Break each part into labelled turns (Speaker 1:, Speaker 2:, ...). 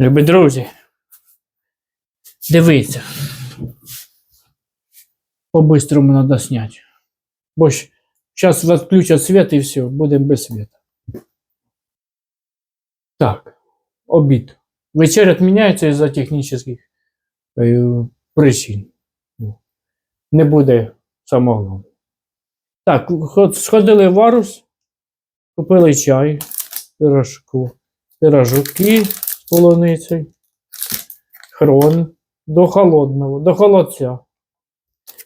Speaker 1: Любі друзі. Дивіться. По-быстрому надо снять. Бо зараз відключать світ і все, будемо без світа. Так, обід. Вечеря відміняється із-за технічних е, причин. Не буде самого. Так, сходили в Варус, купили чай, пирожку, пирожки полуницею, хрон до холодного, до холодця.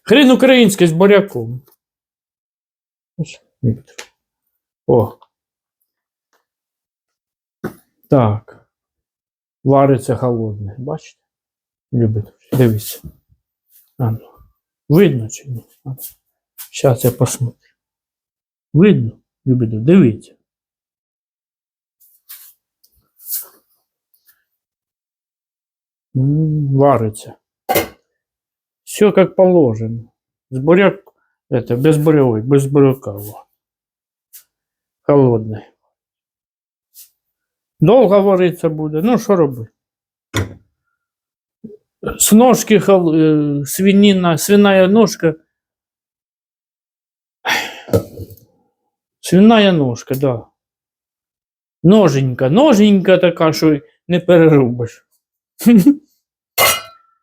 Speaker 1: Хрін український з буряком. О. Так. Вариться холодне. Бачите? Любите. Дивіться. А ну. Видно чи ні? Зараз я посмотрю. Видно? Любите, дивіться. Варится. Все как положено. С буряк, это, без буревой, без буряка. во. Холодный. Долго вариться буде. Ну, що робити? С ножки хол- э, свинина, свиная ножка. Свиная ножка, да. Ноженька, ноженька така, що й не перерубиш.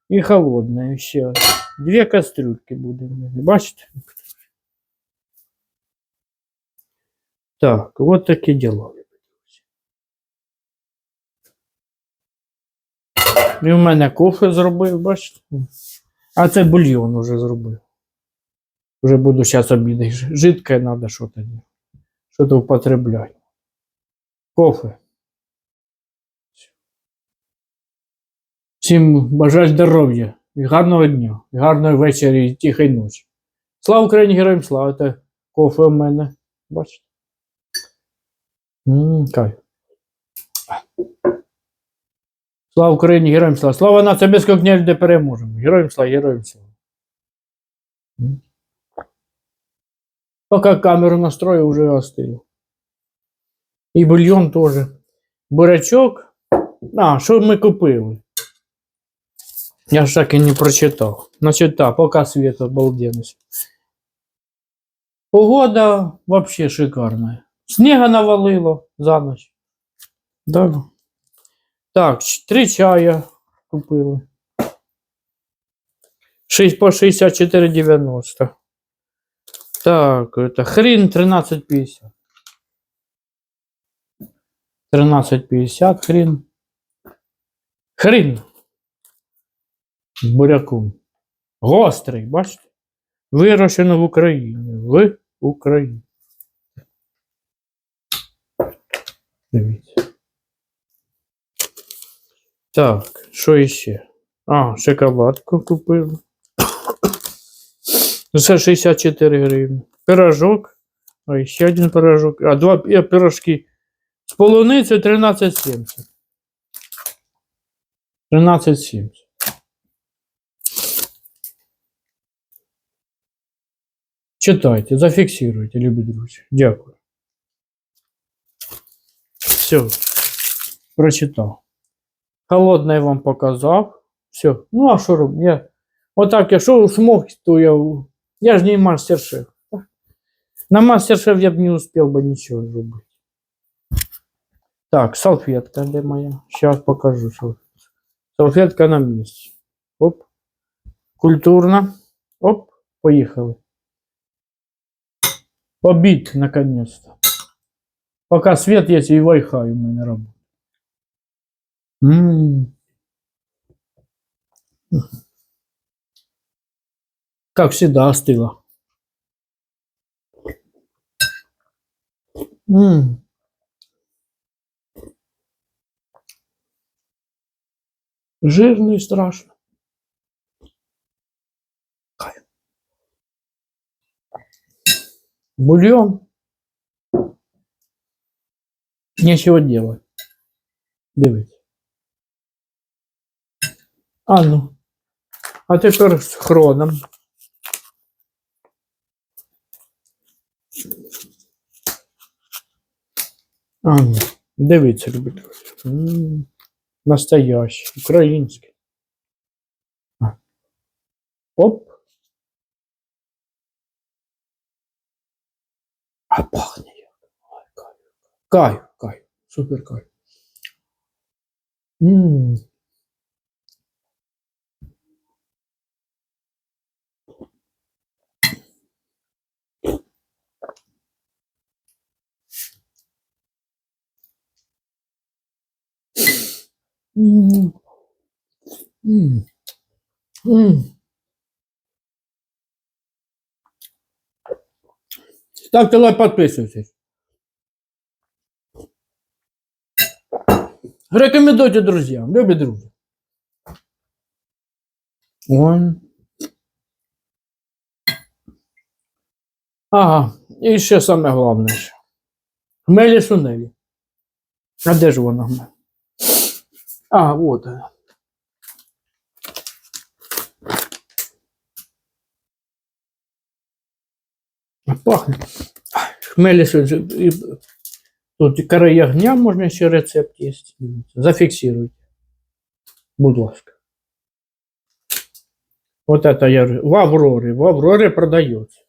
Speaker 1: І холодна, і ще. Дві кастрюльки буде. Бачите? Так, от такі діла. І в мене кофе зробив, бачите? А це бульйон уже зробив. Уже буду зараз обідати. Жидке треба що тоді. Що то употребляти. Кофе. Всім бажаю здоров'я і гарного дня, і гарної вечері, і тихої ночі. Слава Україні, героям слава! Це кофе у мене. Бачите? Кайф. Слава Україні, героям слава! Слава нація без кня де переможемо. Героям слава, героям слава. М. Поки камеру настрою, вже остило. І бульйон теж. Бурячок. А, що ми купили? Я ж так і не прочитав. Значить так, поки світ обалденный. Погода вообще шикарная. Снега навалило за ночь. Да. Так, три чая купили. 6 по 64,90. Так, это хрін 13,50. 13,50 хрін. Хрін. Буряком. Гострий, бачите? Вирощено в Україні. В Україні. Дивіться. Так, що іще? А, шоколадку купили. Це 64 гривні. Пирожок. А ще один пирожок. А два е, пирожки. З полуницею 13,70. 13,70. Читайте, зафіксируйте, любі друзі. Дякую. Все. Прочитав. Холодне я вам показав. Все. Ну, а що робити? Я... Отак, якщо смог, то я. Я ж не мастер-шеф. На мастер-шеф я б не успів би нічого зробити. Так, салфетка де моя? Сейчас покажу. салфетку. Салфетка на місці. Оп. Культурно. Оп, поїхали. Обід, наконец-то. Пока свет есть и Wi-Fi у меня работает. М. Как всегда остыло. М. Жирно и страшно. Бульон. Нечего делать. Дивись. А ну. А тепер з хроном. А ну. Дивіться, любить. Настоящий, український. А. Оп. А пахне як. Ой, кайф. Кайф, кайф. Супер кайф. М. М. М. М. Ставте лайк, підписуйтесь. Рекомендуйте друзьям, любі друзі. Ой. Ага, і ще саме головне. Хмелі сунелі. А де ж вона? в мене? А, от. вона. Пахне. Хмелі. І Тут кора ягня можна ще рецепт є. Зафіксируйте. Будь ласка. Вот это я в Авроре. В Авроре продается.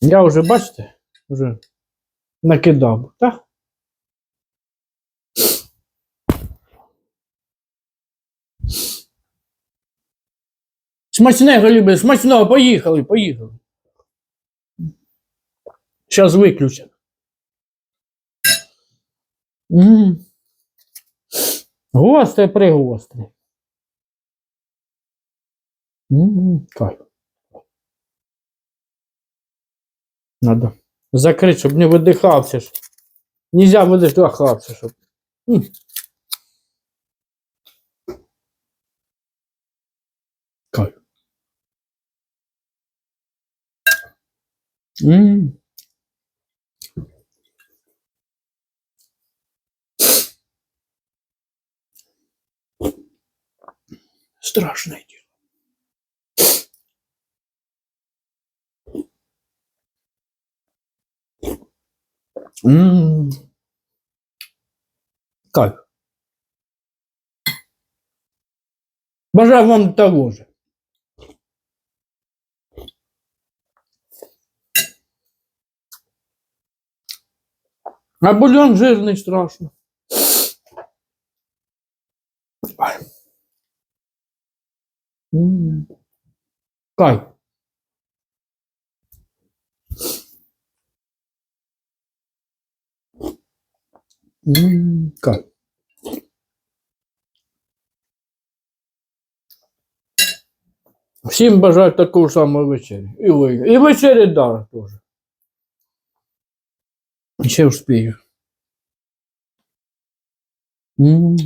Speaker 1: Я уже, бачите, вже накидав, так? Смачного, любить, смачного, поїхали, поїхали. Сейчас выключат. М. Гострий пригострий. М, Кайф. Надо закрыть, чтобы не выдыхался. ж. Нельзя выдыхаться, чтобы. М. Страшное дело. М. Кайф. Бажаю вам того же. А бульон жирний страшно. Ай. М. Кайф. М, Кайф. Всім бажаю такого ж самого вечері. І ви. І вечері, да, теж. Ще успію. М.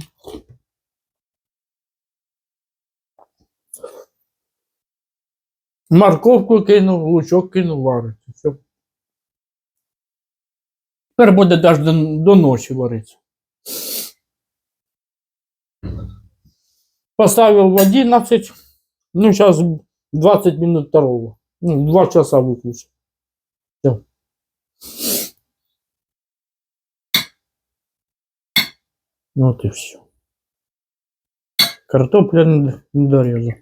Speaker 1: Морковку кинув, лучок кинув, вариться. Все. Тепер буде аж до, до ночі варитися. Поставил в 11, ну сейчас 20 минут второго. Ну, 2 часа выключу. Вот и все. Картопля не дорезал.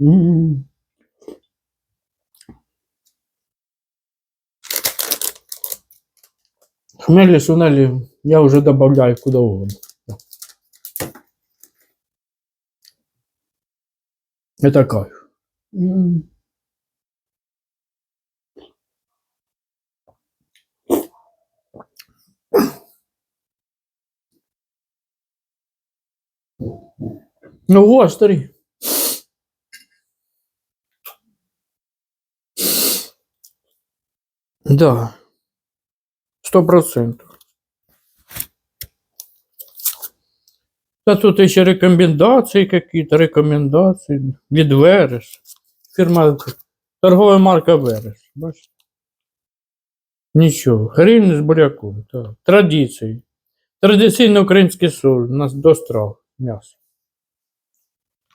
Speaker 1: М. Хмели, сунели я уже добавляю куда угодно. Это кайф. М. Ну, гострый. Да. Сто процентов. Да тут еще рекомендации какие-то, рекомендации. Від Верес. Фірма, торгова марка Верес. Бачите? Нічого. Хрін з буряком. Так. Традиції. Традиційний український соль. У нас до страв. М'ясо.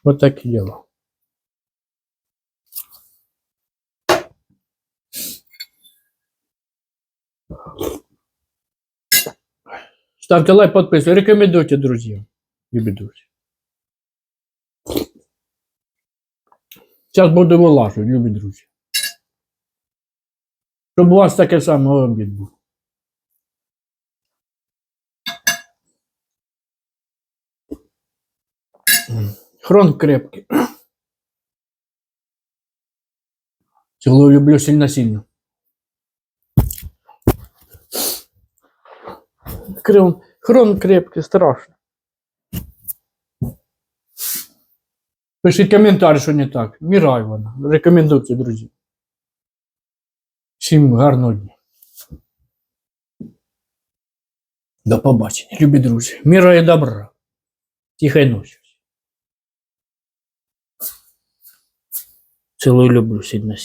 Speaker 1: Вот так і діло. Ставте лайк, підписуйтесь, рекомендуйте друзям. Любі друзі. Зараз буду вилажувати, любі друзі. Щоб у вас таке саме обід був. Хрон крепкий. Цілую люблю сильно-сильно. Хрон, хрон крепкий, страшно. Пишіть коментар, що не так. Мірай вона. Рекомендуйте, друзі. Всім гарного дня. До побачення, любі друзі. Міра і добра. Тихої ночі. Цілую люблю сильно.